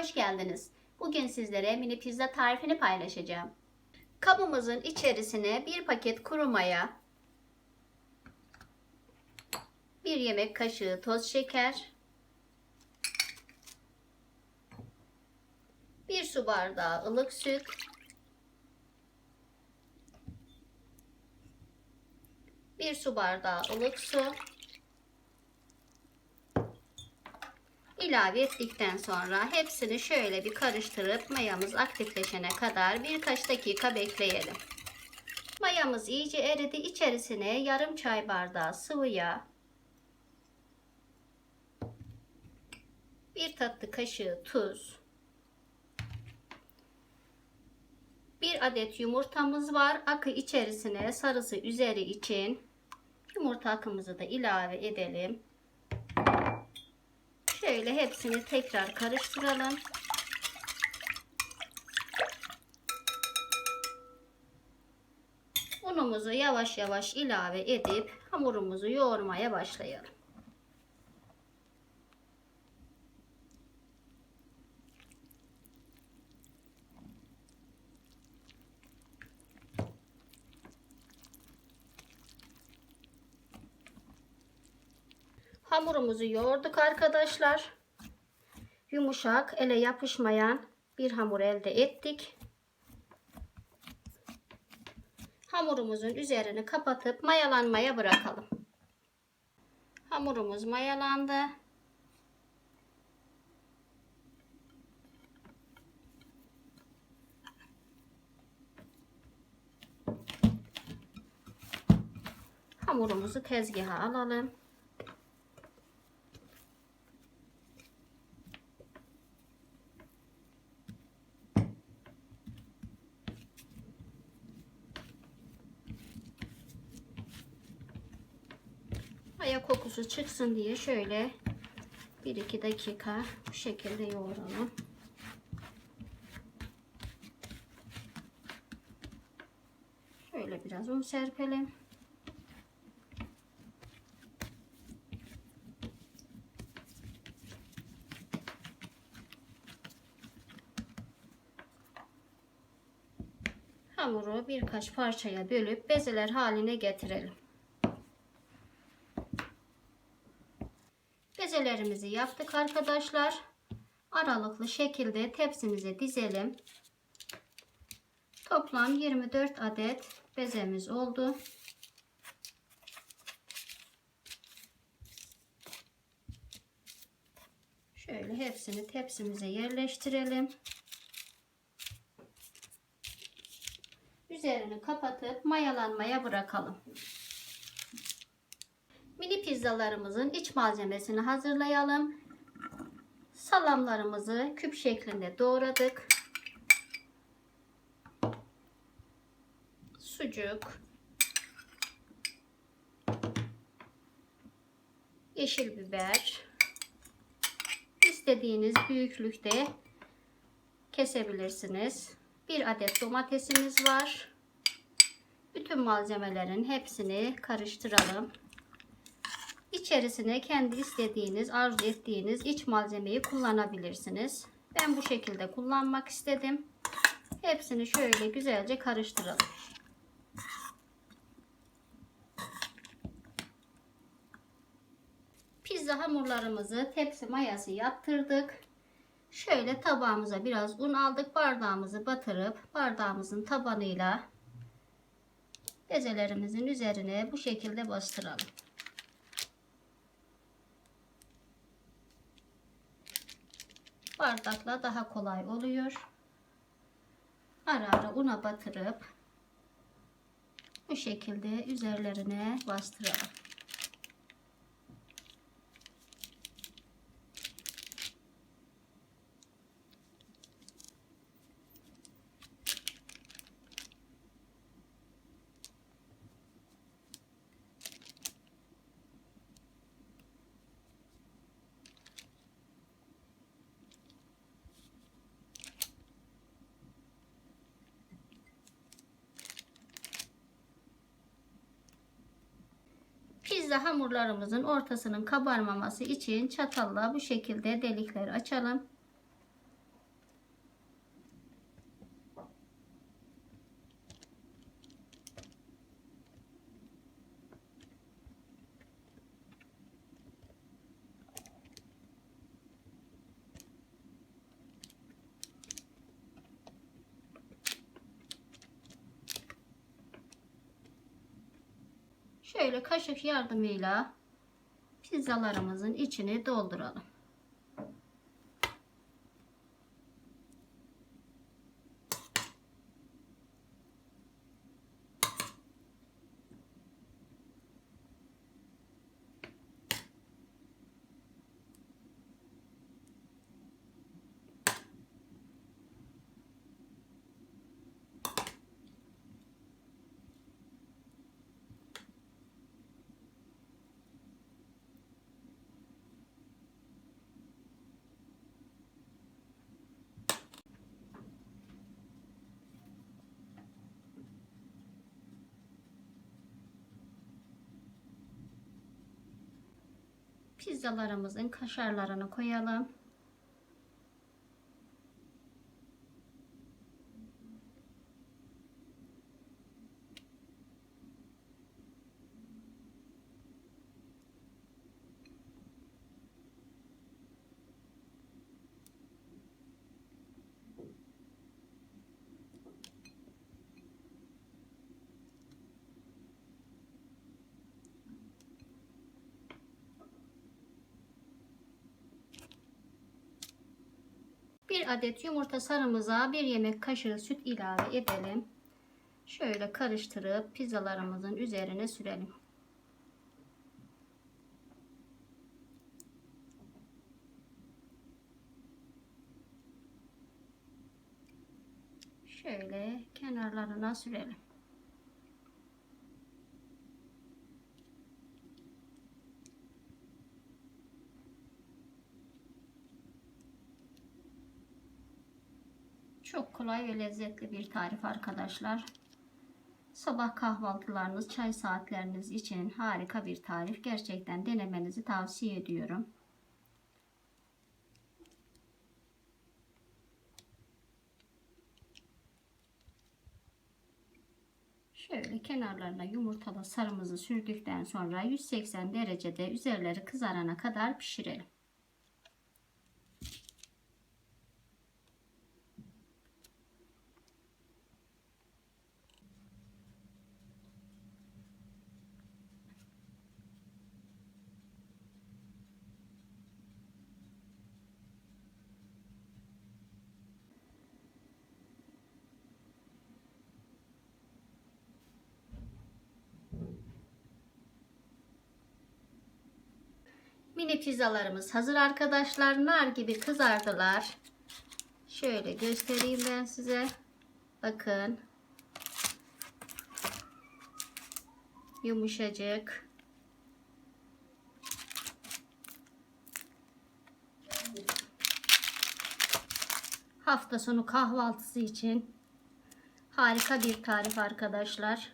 hoş geldiniz. Bugün sizlere mini pizza tarifini paylaşacağım. Kabımızın içerisine bir paket kuru maya, bir yemek kaşığı toz şeker, bir su bardağı ılık süt, bir su bardağı ılık su, ilave ettikten sonra hepsini şöyle bir karıştırıp mayamız aktifleşene kadar birkaç dakika bekleyelim. Mayamız iyice eridi. İçerisine yarım çay bardağı sıvı yağ, bir tatlı kaşığı tuz, bir adet yumurtamız var. Akı içerisine sarısı üzeri için yumurta akımızı da ilave edelim. Şöyle hepsini tekrar karıştıralım. Unumuzu yavaş yavaş ilave edip hamurumuzu yoğurmaya başlayalım. Hamurumuzu yoğurduk arkadaşlar. Yumuşak, ele yapışmayan bir hamur elde ettik. Hamurumuzun üzerini kapatıp mayalanmaya bırakalım. Hamurumuz mayalandı. Hamurumuzu tezgaha alalım. Maya kokusu çıksın diye şöyle 1-2 dakika bu şekilde yoğuralım. Şöyle biraz un serpelim. Hamuru birkaç parçaya bölüp bezeler haline getirelim. Bezelerimizi yaptık arkadaşlar. Aralıklı şekilde tepsimize dizelim. Toplam 24 adet bezemiz oldu. Şöyle hepsini tepsimize yerleştirelim. Üzerini kapatıp mayalanmaya bırakalım. Mini pizzalarımızın iç malzemesini hazırlayalım. Salamlarımızı küp şeklinde doğradık. Sucuk. Yeşil biber. İstediğiniz büyüklükte kesebilirsiniz. Bir adet domatesimiz var. Bütün malzemelerin hepsini karıştıralım. İçerisine kendi istediğiniz, arzu ettiğiniz iç malzemeyi kullanabilirsiniz. Ben bu şekilde kullanmak istedim. Hepsini şöyle güzelce karıştıralım. Pizza hamurlarımızı tepsi mayası yaptırdık. Şöyle tabağımıza biraz un aldık. Bardağımızı batırıp bardağımızın tabanıyla bezelerimizin üzerine bu şekilde bastıralım. Bardakla daha kolay oluyor. Ara ara una batırıp bu şekilde üzerlerine bastıralım. Pizza hamurlarımızın ortasının kabarmaması için çatalla bu şekilde delikler açalım. Şöyle kaşık yardımıyla pizzalarımızın içini dolduralım. Pizzalarımızın kaşarlarını koyalım. Bir adet yumurta sarımıza bir yemek kaşığı süt ilave edelim. Şöyle karıştırıp pizzalarımızın üzerine sürelim. Şöyle kenarlarına sürelim. Çok kolay ve lezzetli bir tarif arkadaşlar. Sabah kahvaltılarınız, çay saatleriniz için harika bir tarif. Gerçekten denemenizi tavsiye ediyorum. Şöyle kenarlarına yumurtalı sarımızı sürdükten sonra 180 derecede üzerleri kızarana kadar pişirelim. Mini pizzalarımız hazır arkadaşlar. Nar gibi kızardılar. Şöyle göstereyim ben size. Bakın. Yumuşacık. Hafta sonu kahvaltısı için harika bir tarif arkadaşlar.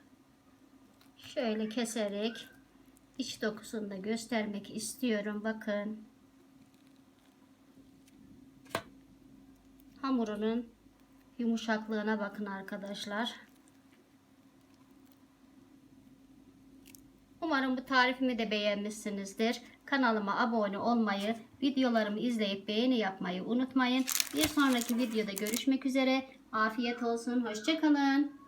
Şöyle keserek iç dokusunu da göstermek istiyorum. Bakın. Hamurunun yumuşaklığına bakın arkadaşlar. Umarım bu tarifimi de beğenmişsinizdir. Kanalıma abone olmayı, videolarımı izleyip beğeni yapmayı unutmayın. Bir sonraki videoda görüşmek üzere. Afiyet olsun. Hoşçakalın.